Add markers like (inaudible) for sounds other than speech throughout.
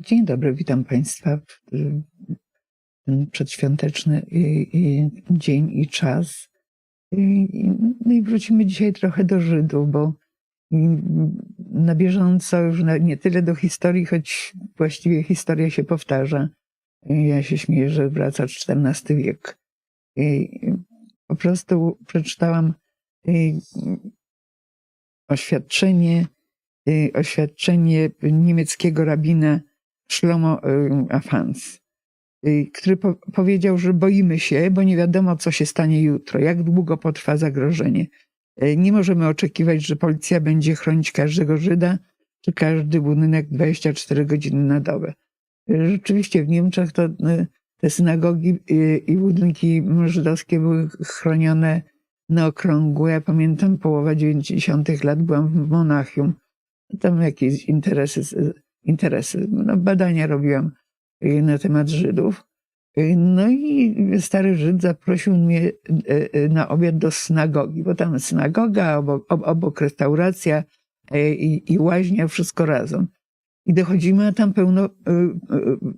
Dzień dobry, witam Państwa w ten przedświąteczny dzień i czas. No i wrócimy dzisiaj trochę do Żydów, bo na bieżąco już nie tyle do historii, choć właściwie historia się powtarza. Ja się śmieję, że wraca XIV wiek. Po prostu przeczytałam oświadczenie, oświadczenie niemieckiego rabina Shlomo y, Afans, y, który po, powiedział, że boimy się, bo nie wiadomo, co się stanie jutro, jak długo potrwa zagrożenie. Y, Nie możemy oczekiwać, że policja będzie chronić każdego Żyda, czy każdy budynek 24 godziny na dobę. Y, Rzeczywiście w Niemczech to y, te synagogi y, i budynki żydowskie były chronione na okrągło. Ja pamiętam połowa 90. lat byłam w Monachium. Tam jakieś interesy, interesy no badania robiłam y, na temat Żydów. Y, No i stary Żyd zaprosił mnie y, na obiad do synagogi, bo tam synagoga, obok, ob- obok restauracja i, i łaźnia, wszystko razem. I dochodzimy, a tam pełno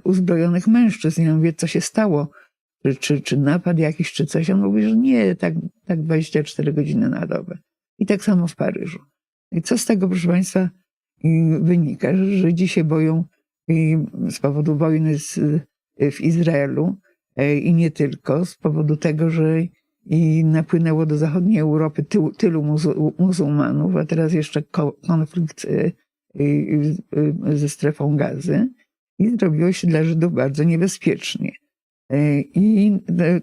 uzbrojonych mężczyzn. Ja mówię, co się stało? Czy, czy, czy napad jakiś, czy coś? On mówi, że nie, tak, tak 24 godziny na dobę. I tak samo w Paryżu. I co z tego, proszę Państwa, wynika? Że Żydzi się boją y, z powodu wojny z, y, w Izraelu y, i nie tylko, z powodu tego, że i napłynęło do zachodniej Europy tylu, tylu muzu, muzułmanów, a teraz jeszcze ko, konflikt ze strefą gazy i zrobiło się dla Żydów bardzo niebezpiecznie. I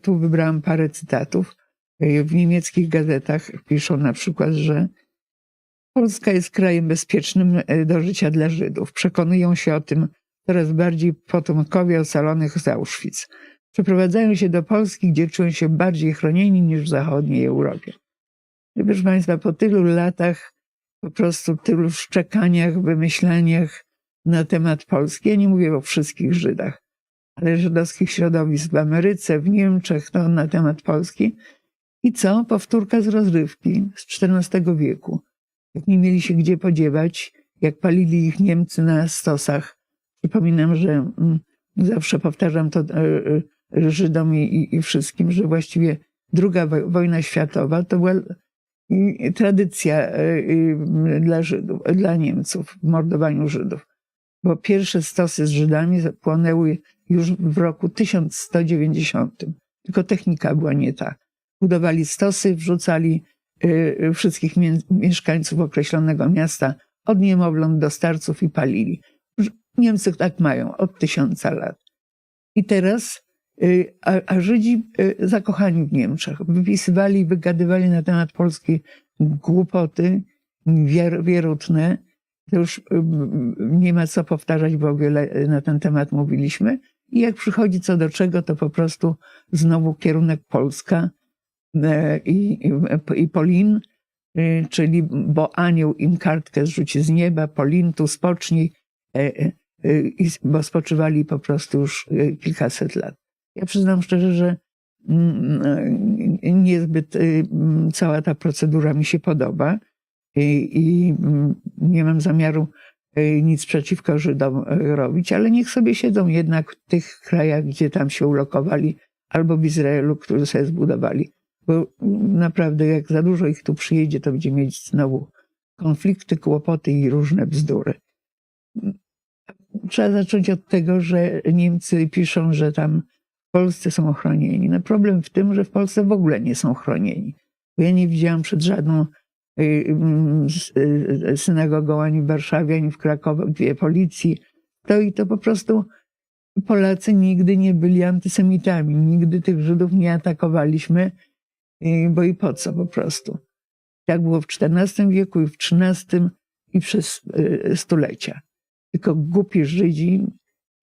tu wybrałam parę cytatów. W niemieckich gazetach piszą na przykład, że Polska jest krajem bezpiecznym y, do życia dla Żydów. Przekonują się o tym coraz bardziej potomkowie ocalonych z Auschwitz. Przeprowadzają się do Polski, gdzie czują się bardziej chronieni niż w zachodniej Europie. I Proszę Państwa, po tylu latach, po prostu tylu szczekaniach, wymyślaniach na temat Polski, ja nie mówię o wszystkich Żydach, ale żydowskich środowisk w Ameryce, w Niemczech, no, na temat Polski. I co? Powtórka z rozrywki z XIV wieku. Nie mieli się gdzie podziewać, jak palili ich Niemcy na stosach. Przypominam, że mm, zawsze powtarzam to e, e, Żydom i, i, wszystkim, że właściwie druga wo- wojna światowa to była tradycja e, e, dla Żydów, dla Niemców w mordowaniu Żydów. Bo pierwsze stosy z Żydami płonęły już w roku 1190. Tylko technika była nie ta. Budowali stosy, wrzucali wszystkich mie- mieszkańców określonego miasta, od niemowląt do starców i palili. Niemcy tak mają od tysiąca lat. I teraz, y, a, a Żydzi y, zakochani w Niemczech, wypisywali, wygadywali na temat Polski głupoty wier, wierutne. To już y, nie ma co powtarzać, bo wiele na ten temat mówiliśmy. I jak przychodzi co do czego, to po prostu znowu kierunek Polska i, i, i Polin, y, czyli bo anioł im kartkę zrzuci z nieba, Polin tu spocznij, e, e, e, i- bo spoczywali po prostu już e, kilkaset lat. Ja przyznam szczerze, że mm, e, niezbyt e, mm, cała ta procedura mi się podoba i, mm, nie mam zamiaru e, nic przeciwko Żydom e, robić, ale niech sobie siedzą jednak w tych krajach, gdzie tam się ulokowali, albo w Izraelu, który sobie zbudowali. Bo naprawdę, jak za dużo ich tu przyjedzie, to będzie mieć znowu konflikty, kłopoty i różne bzdury. Trzeba zacząć od tego, że Niemcy piszą, że tam w Polsce są ochronieni. No problem w tym, że w Polsce w ogóle nie są chronieni. Bo ja nie widziałam przed żadną y, mm, s- y, synagogą ani w Warszawie, ani w Krakowie policji. To i to po prostu Polacy nigdy nie byli antysemitami. Nigdy tych Żydów nie atakowaliśmy, bo i po co po prostu. Tak było w XIV wieku i w XIII i przez y, stulecia. Tylko głupi Żydzi,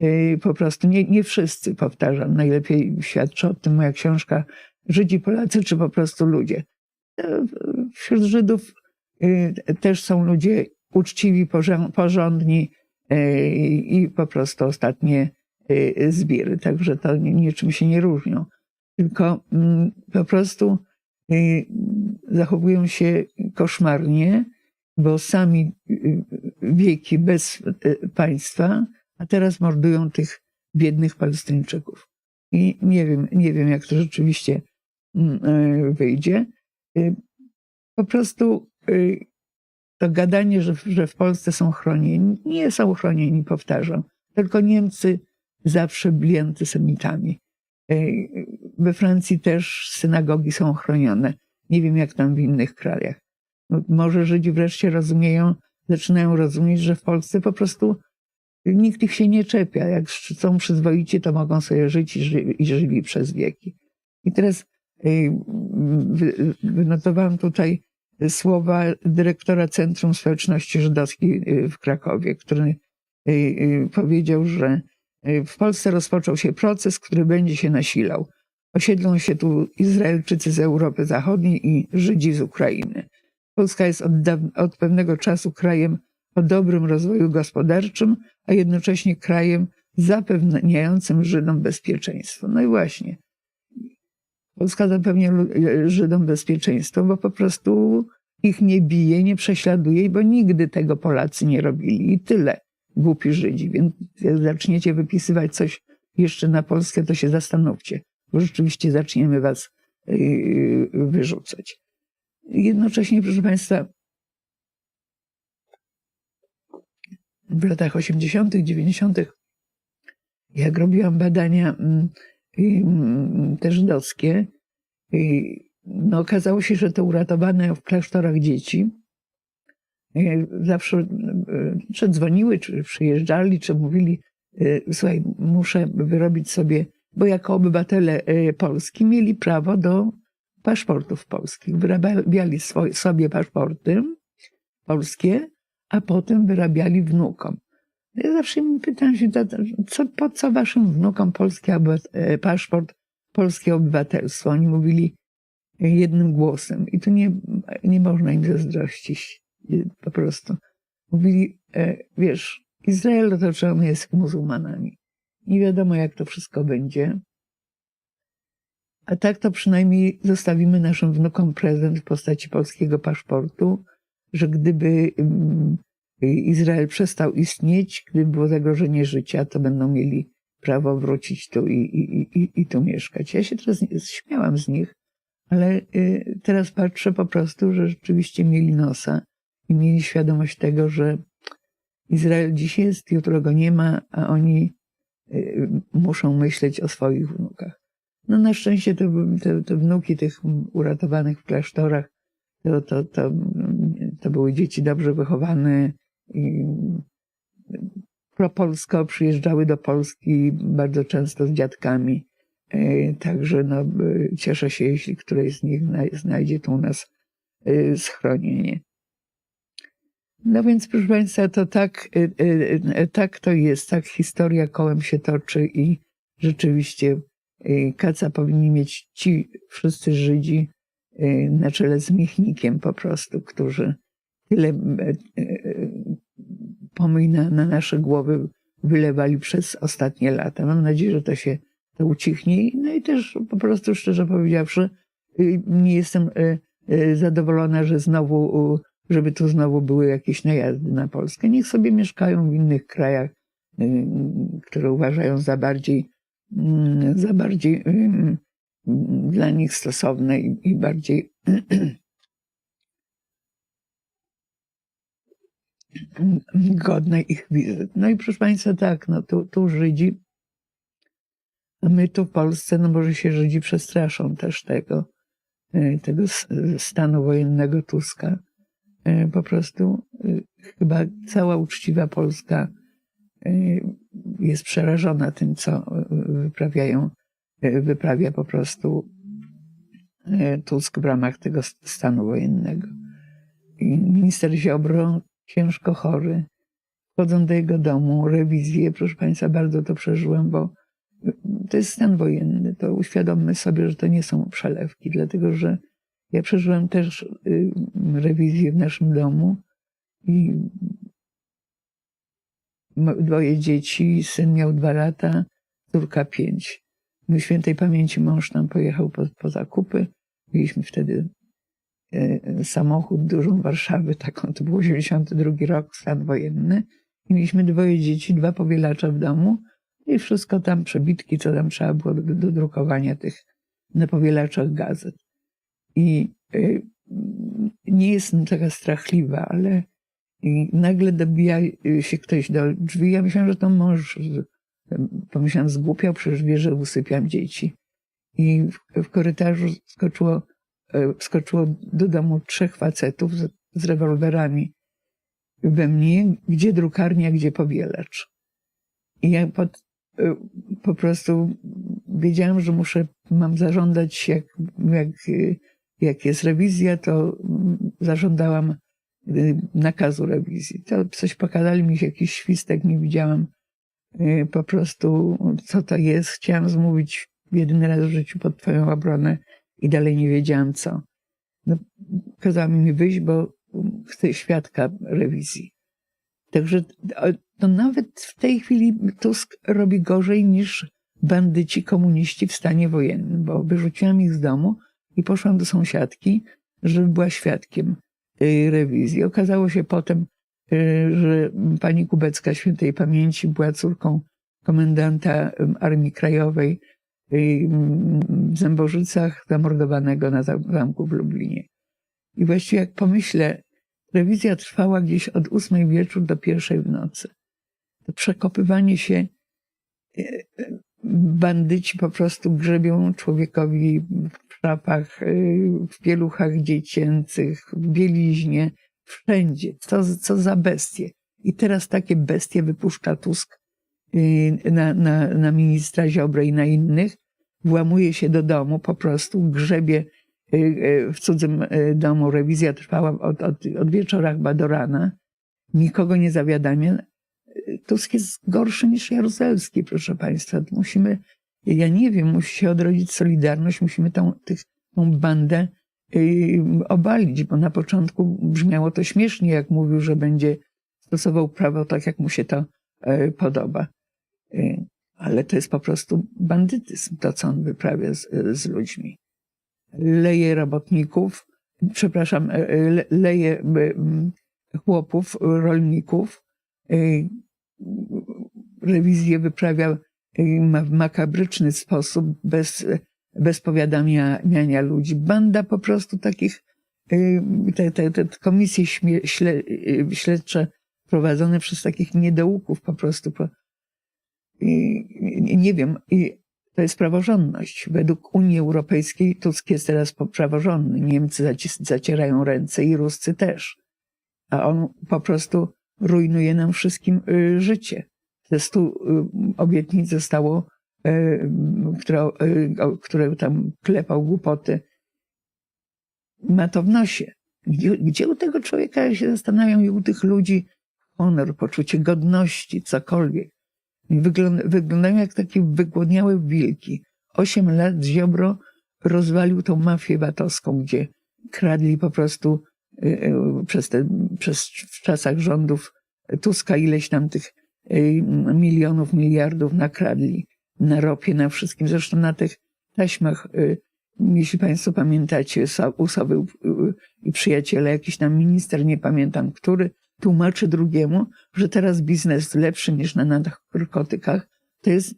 y, po prostu nie, nie wszyscy, powtarzam, najlepiej świadczy o tym moja książka Żydzi, Polacy czy po prostu ludzie. E, Wśród Żydów y, też są ludzie uczciwi, porząd- porządni y, i po prostu ostatnie zbiry, także to ni- niczym się nie różnią. Tylko mm, po prostu y, zachowują się koszmarnie, bo sami y, wieki bez y, państwa, a teraz mordują tych biednych Palestyńczyków. I nie wiem, nie wiem, jak to rzeczywiście mm, e, wyjdzie. Y, po prostu y, to gadanie, że, że w Polsce są chronieni, nie są chronieni, powtarzam. Tylko Niemcy zawsze byli antysemitami. Y, we Francji też synagogi są chronione. Nie wiem, jak tam w innych krajach. No, może Żydzi wreszcie rozumieją, zaczynają rozumieć, że w Polsce po prostu nikt ich się nie czepia. Jak są przyzwoici, to mogą sobie żyć i, ży, i żyli przez wieki. I teraz wynotowałam tutaj słowa dyrektora Centrum Społeczności Żydowskiej w Krakowie, który powiedział, że w Polsce rozpoczął się proces, który będzie się nasilał. Osiedlą się tu Izraelczycy z Europy Zachodniej i Żydzi z Ukrainy. Polska jest od, od pewnego czasu krajem o dobrym rozwoju gospodarczym, a jednocześnie krajem zapewniającym Żydom bezpieczeństwo. No i właśnie, Polska zapewnia Żydom bezpieczeństwo, bo po prostu ich nie bije, nie prześladuje, bo nigdy tego Polacy nie robili i tyle. Głupi Żydzi. Więc jak zaczniecie wypisywać coś jeszcze na Polskę, to się zastanówcie, rzeczywiście zaczniemy was yy, wyrzucać. Jednocześnie, proszę Państwa, w latach 80., 90., jak robiłam badania mm, mm, te żydowskie, no okazało się, że to uratowane w klasztorach dzieci zawsze czy dzwoniły, czy przyjeżdżali, czy mówili, słuchaj, muszę wyrobić sobie, bo jako obywatele Polski mieli prawo do paszportów polskich. Wyrabiali swoje, sobie paszporty polskie, a potem wyrabiali wnukom. Ja zawsze mi pytam się, co, po co waszym wnukom polski e, paszport, polskie obywatelstwo? Oni mówili jednym głosem i tu nie, nie można im zazdrościć po prostu. Mówili, wiesz, Izrael otoczony jest muzułmanami. Nie wiadomo, jak to wszystko będzie. A tak to przynajmniej zostawimy naszym wnukom prezent w postaci polskiego paszportu, że gdyby mm, Izrael przestał istnieć, gdyby było zagrożenie życia, to będą mieli prawo wrócić tu i, i, i, i tu mieszkać. Ja się teraz śmiałam z nich, ale y, teraz patrzę po prostu, że rzeczywiście mieli nosa i mieli świadomość tego, że Izrael dziś jest, jutro go nie ma, a oni muszą myśleć o swoich wnukach. No na szczęście te, te, te wnuki tych uratowanych w klasztorach, to, to, to, to były dzieci dobrze wychowane i propolsko przyjeżdżały do Polski bardzo często z dziadkami. E, także no, cieszę się, jeśli któreś z nich znajdzie tu u nas schronienie. No więc, proszę Państwa, to tak, e, tak to jest, tak historia kołem się toczy i rzeczywiście kaca powinni mieć ci wszyscy Żydzi na czele z Michnikiem po prostu, którzy tyle pomyj na, na nasze głowy wylewali przez ostatnie lata. Mam nadzieję, że to się to ucichnie. No i też po prostu szczerze powiedziawszy, y, nie jestem y, y, zadowolona, że znowu, żeby tu znowu były jakieś najazdy na Polskę. Niech sobie mieszkają w innych krajach, które uważają za bardziej, mm, za bardziej dla nich stosowne i bardziej (clears throat) godne ich wizyt. No i proszę Państwa, tak, no tu, tu Żydzi, my tu w Polsce, no może się Żydzi przestraszą też tego, e, tego stanu wojennego Tuska. E, po prostu e, chyba cała uczciwa Polska jest przerażona tym, co wyprawiają, wyprawia po prostu Tusk w ramach tego stanu wojennego. Minister Ziobro ciężko chory. Wchodzą do jego domu, rewizję. Proszę Państwa, bardzo to przeżyłem, bo to jest stan wojenny. To uświadommy sobie, że to nie są przelewki, dlatego że ja przeżyłem też y, rewizję w naszym domu i dwoje dzieci, syn miał dwa lata, córka pięć. Mój świętej pamięci mąż tam pojechał po, po zakupy. Mieliśmy wtedy E, samochód dużą Warszawy, taką, to był 82 rok, stan wojenny. I mieliśmy dwoje dzieci, dwa powielacze w domu i wszystko tam, przebitki, co tam trzeba było do, do drukowania tych na powielaczach gazet. I y, nie jestem taka strachliwa, ale i nagle dobija się ktoś do drzwi. Ja myślałam, że to mąż. Pomyślałam, zgłupiał, przecież wie, że usypiam dzieci. I w, korytarzu skoczyło, skoczyło do domu trzech facetów z, z rewolwerami we mnie, gdzie drukarnia, gdzie powielacz. I ja pod, po prostu wiedziałam, że muszę, mam zażądać, jak, jak, jak jest rewizja, to zażądałam y, nakazu rewizji. To coś pokazali mi jakiś świstek, nie widziałam y, po prostu, co to jest. Chciałam zmówić jedyny raz w życiu pod twoją obronę i dalej nie wiedziałam co. No, kazała mi wyjść, bo chcę świadka rewizji. Także to nawet w tej chwili Tusk robi gorzej niż bandyci komuniści w stanie wojennym, bo wyrzuciłam ich z domu i poszłam do sąsiadki, żeby była świadkiem rewizji. Okazało się potem, y, że pani Kubecka świętej pamięci była córką komendanta Armii Krajowej w Zębożycach, zamordowanego na zamku w Lublinie. I właściwie jak pomyślę, rewizja trwała gdzieś od ósmej wieczór do pierwszej w nocy. To przekopywanie się y, bandyci po prostu grzebią człowiekowi w szafach, w pieluchach dziecięcych, w bieliźnie, wszędzie. Co, co za bestie. I teraz takie bestie wypuszcza Tusk na, na, na ministra Ziobrę i na innych. Włamuje się do domu, po prostu grzebie w cudzym domu. Rewizja trwała od, od, od wieczora chyba do rana. Nikogo nie zawiadamia. Tusk jest gorszy niż Jaruzelski, proszę Państwa. Musimy, ja nie wiem, musi się odrodzić Solidarność, musimy tą, tych, tą bandę yy, obalić, bo na początku brzmiało to śmiesznie, jak mówił, że będzie stosował prawo tak, jak mu się to yy, podoba. Yy, ale to jest po prostu bandytyzm, to co on wyprawia z, z ludźmi. Leje robotników, przepraszam, le, leje chłopów, rolników, rewizję wyprawia w makabryczny sposób, bez, bez powiadamiania ludzi. Banda po prostu takich, te, te, te komisje śmie, śle, śledcze prowadzone przez takich niedołków po prostu. Po, nie wiem, to jest praworządność. Według Unii Europejskiej Tusk jest teraz praworządny. Niemcy zacierają ręce i Ruscy też. A on po prostu rujnuje nam wszystkim życie. Ze stu obietnic zostało, które, które tam klepał głupoty. Ma to w nosie. Gdzie, gdzie u tego człowieka, ja się zastanawiam, i u tych ludzi honor, poczucie godności, cokolwiek. Wygląda, wyglądają jak takie wygłodniałe wilki. Osiem lat Ziobro rozwalił tą mafię batowską, gdzie kradli po prostu przez, te, przez w czasach rządów Tuska ileś tam tych milionów, miliardów nakradli na ropie, na wszystkim. Zresztą na tych taśmach, jeśli Państwo pamiętacie, Usowy i przyjaciele, jakiś tam minister, nie pamiętam który, tłumaczy drugiemu, że teraz biznes lepszy niż na narkotykach to jest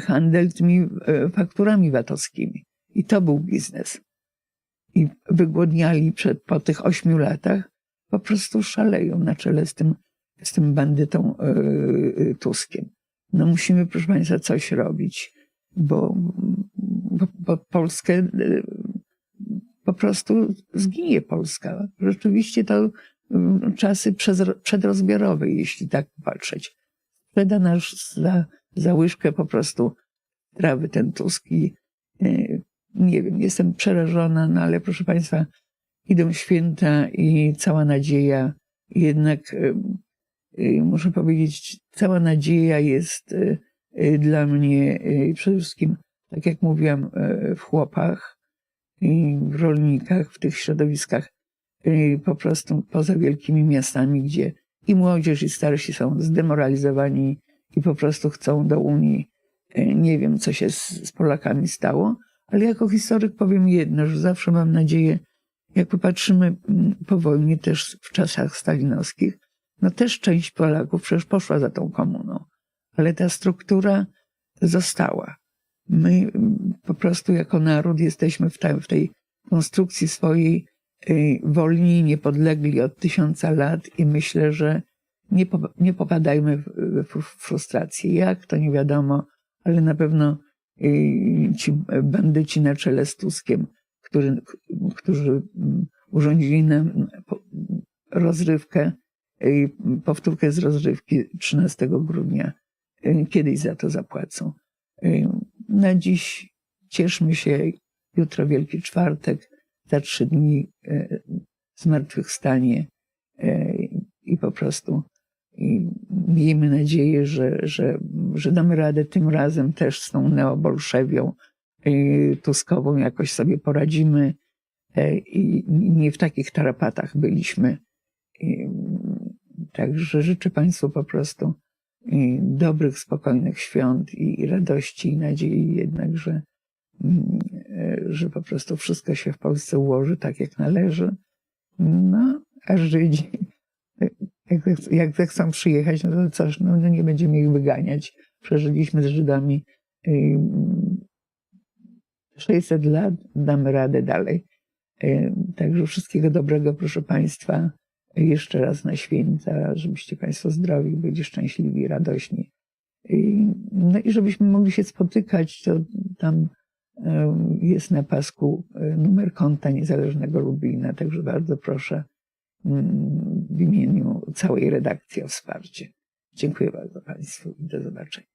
handel tymi fakturami VAT-owskimi. I to był biznes i wygłodniali przed, po tych ośmiu latach, po prostu szaleją na czele z tym, z tym bandytą yy, Tuskiem. No musimy, proszę Państwa, coś robić, bo, bo, bo Polskę yy, po prostu zginie Polska. Rzeczywiście to yy, czasy przedrozbiorowe, jeśli tak patrzeć. Sprzeda nas za, za łyżkę po prostu trawy ten Tusk i nie wiem, jestem przerażona, no ale proszę Państwa, idą święta i cała nadzieja, jednak muszę powiedzieć, cała nadzieja jest dla mnie przede wszystkim, tak jak mówiłam, w chłopach w rolnikach, w tych środowiskach po prostu poza wielkimi miastami, gdzie i młodzież, i starsi są zdemoralizowani i po prostu chcą do Unii. Nie wiem, co się z Polakami stało, ale jako historyk powiem jedno, że zawsze mam nadzieję, jak popatrzymy po wojnie też w czasach stalinowskich, no też część Polaków przecież poszła za tą komuną, ale ta struktura została. My mm, po prostu jako naród jesteśmy w, te, w tej konstrukcji swojej y, wolni, niepodlegli od tysiąca lat i myślę, że nie, po, nie popadajmy w, w frustrację. Jak, to nie wiadomo, ale na pewno ci bandyci na czele z Tuskiem, który, którzy mm, urządzili nam rozrywkę, powtórkę z rozrywki 13 grudnia, y, kiedyś za to zapłacą. Y, Na dziś cieszmy się, jutro Wielki Czwartek, za trzy dni y, zmartwychwstanie i po prostu i miejmy nadzieję, że, że, że damy radę tym razem też z tą neobolszewią y, tuskową jakoś sobie poradzimy y, i nie w takich tarapatach byliśmy. Także życzę Państwu po prostu y, dobrych, spokojnych świąt i radości i nadziei jednak, że, mm, y, że po prostu wszystko się w Polsce ułoży tak, jak należy. No, a Żydzi, jak, jak zechcą przyjechać, no to coś, no, nie będziemy ich wyganiać. Przeżyliśmy z Żydami y, 600 lat, damy radę dalej. Y, Także wszystkiego dobrego, proszę Państwa. Jeszcze raz na święta, żebyście Państwo zdrowi, byli szczęśliwi, radośni. I, no i żebyśmy mogli się spotykać, to tam jest na pasku numer konta Niezależnego Lublina, także bardzo proszę w imieniu całej redakcji o wsparcie. Dziękuję bardzo Państwu i do zobaczenia.